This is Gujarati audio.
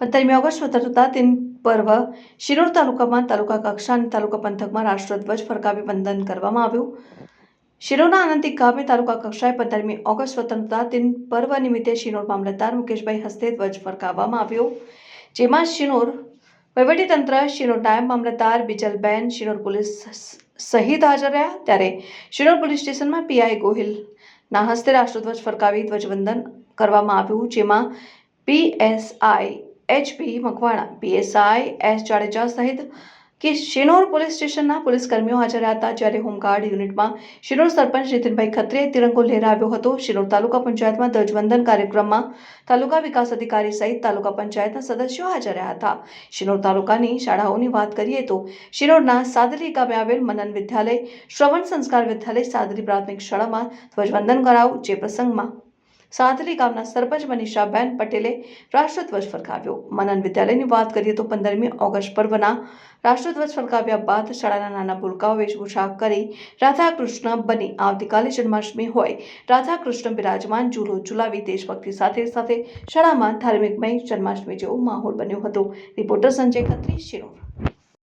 પંદરમી ઓગસ્ટ સ્વતંત્રતા દિન પર્વ શિરોર તાલુકામાં તાલુકા કક્ષા અને તાલુકા પંથકમાં રાષ્ટ્રધ્વજ ફરકાવી વંદન કરવામાં આવ્યું. શિરોરના આનંદી ગામે તાલુકા કક્ષાએ પંદરમી ઓગસ્ટ સ્વતંત્રતા દિન પર્વ નિમિત્તે શિનોર મામલતદાર મુકેશભાઈ હસ્તે ધ્વજ ફરકાવવામાં આવ્યો. જેમાં શિનોર વહીવટીતંત્ર શિનોર નાયબ મામલતદાર, બિજલબેન શિનોર પોલીસ સહિત હાજર રહ્યા. ત્યારે શિનોર પોલીસ સ્ટેશનમાં પીઆઈ ગોહિલના હસ્તે રાષ્ટ્રધ્વજ ફરકાવી ધ્વજવંદન કરવામાં આવ્યું, જેમાં PSI HP, Makwana, PSI, S Jadeja સહિત કે શિનોર પોલીસ સ્ટેશનના પોલીસ કર્મીઓ હાજર હતા. જ્યારે હોમગાર્ડ યુનિટમાં શિનોર સરપંચ નીતિનભાઈ ખત્રીએ તિરંગો લહેરાવ્યો હતો. શિનોર તાલુકા પંચાયતમાં ધ્વજવંદન કાર્યક્રમમાં તાલુકા વિકાસ અધિકારી સહિત તાલુકા પંચાયતના સદસ્યો હાજર રહ્યા હતા. શિનોર તાલુકાની શાળાઓની વાત કરીએ તો શિનોરના સાદરી ગામે આવેલ મનન વિદ્યાલય, શ્રવણ સંસ્કાર વિદ્યાલય સાદરી પ્રાથમિક શાળામાં ધ્વજવંદન કરાવું જે પ્રસંગમાં સાદરી ગામના સરપંચ મનીષાબેન પટેલે રાષ્ટ્રધ્વજ ફરકાવ્યો. મનન વિદ્યાલયની વાત કરીએ તો પંદરમી ઓગસ્ટ પર્વના રાષ્ટ્રધ્વજ ફરકાવ્યા બાદ શાળાના નાના ભૂલકાઓ વેશભૂષા કરી રાધા કૃષ્ણ બની. આવતીકાલે જન્માષ્ટમી હોય. રાધાકૃષ્ણ બિરાજમાન ચૂલો ચૂલાવી દેશભક્તિ સાથે સાથે શાળામાં ધાર્મિકમય જન્માષ્ટમી જેવો માહોલ બન્યો હતો. રિપોર્ટર સંજય ખત્રી શિરોર